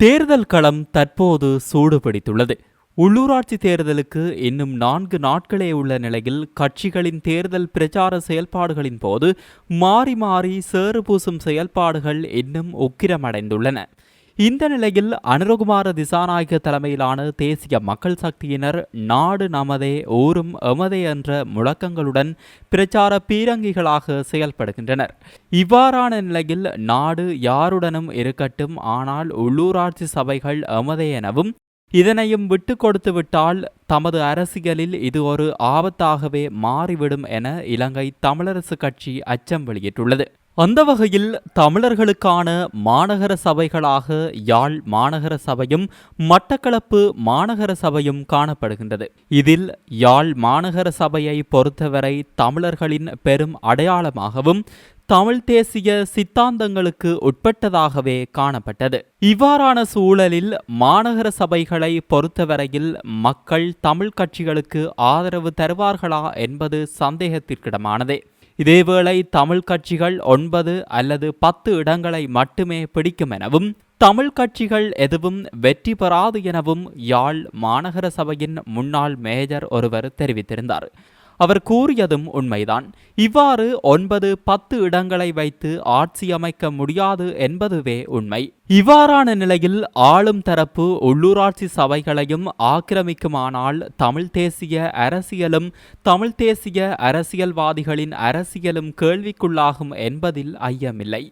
தேர்தல் களம் தற்போது சூடுபிடித்துள்ளது. உள்ளூராட்சி தேர்தலுக்கு இன்னும் நான்கு நாட்களே உள்ள நிலையில் கட்சிகளின் தேர்தல் பிரச்சார செயல்பாடுகளின் போது மாறி மாறி சேறு பூசும் செயல்பாடுகள் இன்னும் உக்கிரமடைந்துள்ளன. இந்த நிலையில் அனுரகுமார திசாநாயக தலைமையிலான தேசிய மக்கள் சக்தியினர் நாடு நமதே ஊரும் எமதே என்ற முழக்கங்களுடன் பிரச்சார பீரங்கிகளாக செயல்படுகின்றனர். இவ்வாறான நிலையில் நாடு யாருடனும் இருக்கட்டும் ஆனால் உள்ளூராட்சி சபைகள் எமதே எனவும் இதனையும் விட்டு கொடுத்து விட்டால் தமது அரசியலில் இது ஒரு ஆபத்தாகவே மாறிவிடும் என இலங்கை தமிழரசு கட்சி அச்சம் வெளியிட்டுள்ளது. அந்த வகையில் தமிழர்களுக்கான மாநகர சபைகளாக யாழ் மாநகர சபையும் மட்டக்களப்பு மாநகர சபையும் காணப்படுகின்றது. இதில் யாழ் மாநகர சபையை பொறுத்தவரை தமிழர்களின் பெரும் அடையாளமாகவும் தமிழ் தேசிய சித்தாந்தங்களுக்கு உட்பட்டதாகவே காணப்பட்டது. இவ்வாறான சூழலில் மாநகர சபைகளை பொறுத்தவரையில் மக்கள் தமிழ் கட்சிகளுக்கு ஆதரவு தருவார்களா என்பது சந்தேகத்திற்கிடமானதே. இதேவேளை தமிழ் கட்சிகள் ஒன்பது அல்லது பத்து இடங்களை மட்டுமே பிடிக்கும் எனவும் தமிழ் கட்சிகள் எதுவும் வெற்றி பெறாது எனவும் யாழ் மாநகர சபையின் முன்னாள் மேஜர் ஒருவர் தெரிவித்திருந்தார். அவர் கூறியதும் உண்மைதான். இவ்வாறு ஒன்பது பத்து இடங்களை வைத்து ஆட்சி அமைக்க முடியாது என்பதுவே உண்மை. இவ்வாறான நிலையில் ஆளும் தரப்பு உள்ளூராட்சி சபைகளையும் ஆக்கிரமிக்குமானால் தமிழ் தேசிய அரசியலும் தமிழ் தேசிய அரசியல்வாதிகளின் அரசியலும் கேள்விக்குள்ளாகும் என்பதில் ஐயமில்லை.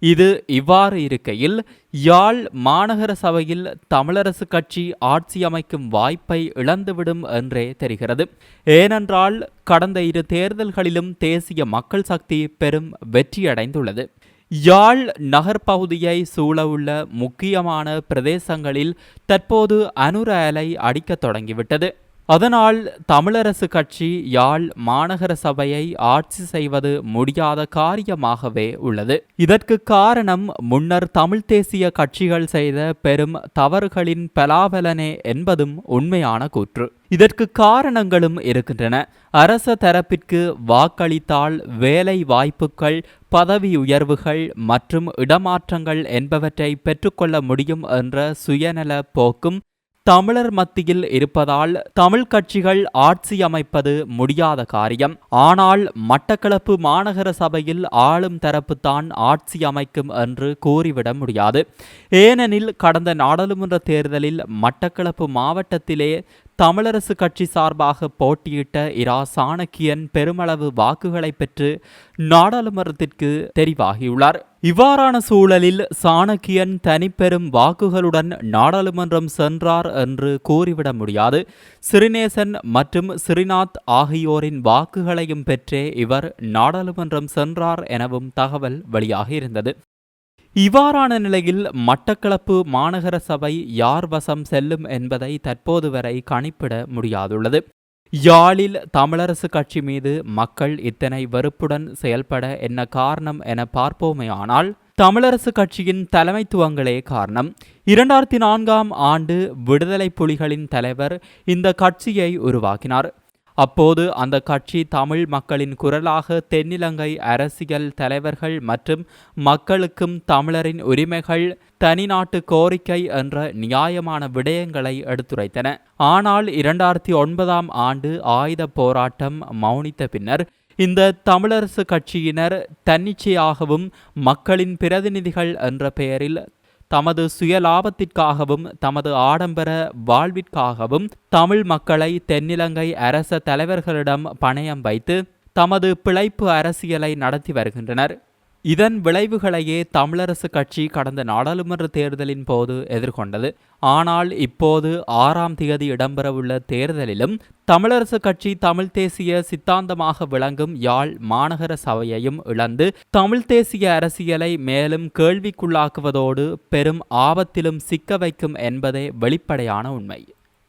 இது இவ்வாறு இருக்கையில் யாழ் மாநகர சபையில் தமிழரசு கட்சி ஆட்சி அமைக்கும் வாய்ப்பை இழந்துவிடும் என்றே தெரிகிறது. ஏனென்றால் கடந்த இரு தேர்தல்களிலும் தேசிய மக்கள் சக்தி பெரும் வெற்றியடைந்துள்ளது. யாழ் நகர்ப்பகுதியை சூழவுள்ள முக்கியமான பிரதேசங்களில் தற்போது அனுர அலை அடிக்கத் தொடங்கிவிட்டது. அதனால் தமிழரசு கட்சி யாழ் மாநகர சபையை ஆட்சி செய்வது முடியாத காரியமாகவே உள்ளது. இதற்கு காரணம் முன்னர் தமிழ் தேசிய கட்சிகள் செய்த பெரும் தவறுகளின் பலாபலனே என்பதும் உண்மையான கூற்று. இதற்கு காரணங்களும் இருக்கின்றன. அரச தரப்பிற்கு வாக்களித்தால் வேலை வாய்ப்புகள் பதவி உயர்வுகள் மற்றும் இடமாற்றங்கள் என்பவற்றை பெற்றுக்கொள்ள முடியும் என்ற சுயநல போக்கும் தமிழர் மத்தியில் இருப்பதால் தமிழ் கட்சிகள் ஆட்சி அமைப்பது முடியாத காரியம். ஆனால் மட்டக்களப்பு மாநகர சபையில் ஆளும் தரப்புத்தான் ஆட்சி அமைக்கும் என்று கூறிவிட முடியாது. ஏனெனில் கடந்த நாடாளுமன்ற தேர்தலில் மட்டக்களப்பு மாவட்டத்திலே தமிழரசு கட்சி சார்பாக போட்டியிட்ட இரா சாணக்கியன் பெருமளவு வாக்குகளை பெற்று நாடாளுமன்றத்திற்கு தெரிவாகியுள்ளார். இவ்வாறான சூழலில் சாணக்கியன் தனிப்பெரும் வாக்குகளுடன் நாடாளுமன்றம் சென்றார் என்று கூறிவிட முடியாது. சிறிநேசன் மற்றும் சிறிநாத் ஆகியோரின் வாக்குகளையும் பெற்றே இவர் நாடாளுமன்றம் சென்றார் எனவும் தகவல் வெளியாகியிருந்தது இவ்வாறான நிலையில் மட்டக்களப்பு மாநகர சபை யார் வசம் செல்லும் என்பதை தற்போது வரை கணிப்பிட முடியாதுள்ளது. யாழில் தமிழரசு கட்சி மீது மக்கள் இத்தனை வெறுப்புடன் செயல்பட என்ன காரணம் என பார்ப்போமேயானால் தமிழரசு கட்சியின் தலைமைத்துவங்களே காரணம். இரண்டாயிரத்தி நான்காம் ஆண்டு விடுதலை புலிகளின் தலைவர் இந்த கட்சியை உருவாக்கினார். அப்போது அந்த கட்சி தமிழ் மக்களின் குரலாக தென்னிலங்கை அரசியல் தலைவர்கள் மற்றும் மக்களுக்கும் தமிழரின் உரிமைகள் தனிநாட்டு கோரிக்கை என்ற நியாயமான விடயங்களை எடுத்துரைத்தன. ஆனால் இரண்டாயிரத்தி ஒன்பதாம் ஆண்டு ஆயுத போராட்டம் மௌனித்த பின்னர் இந்த தமிழரசு கட்சியினர் தன்னிச்சையாகவும் மக்களின் பிரதிநிதிகள் என்ற பெயரில் தமது சுயலாபத்திற்காகவும் தமது ஆடம்பர வாழ்விற்காகவும் தமிழ் மக்களை தென்னிலங்கை அரச தலைவர்களிடம் பணயம் வைத்து தமது பிழைப்பு அரசியலை நடத்தி வருகின்றனர். இதன் விளைவுகளையே தமிழரசு கட்சி கடந்த நாடாளுமன்ற தேர்தலின் போது எதிர்கொண்டது. ஆனால் இப்போது ஆறாம் தேதி இடம்பெறவுள்ள தேர்தலிலும் தமிழரசு கட்சி தமிழ் தேசிய சித்தாந்தமாக விளங்கும் யாழ் மாநகர சபையையும் இழந்து தமிழ் தேசிய அரசியலை மேலும் கேள்விக்குள்ளாக்குவதோடு பெரும் ஆபத்திலும் சிக்க வைக்கும் என்பதே வெளிப்படையான உண்மை.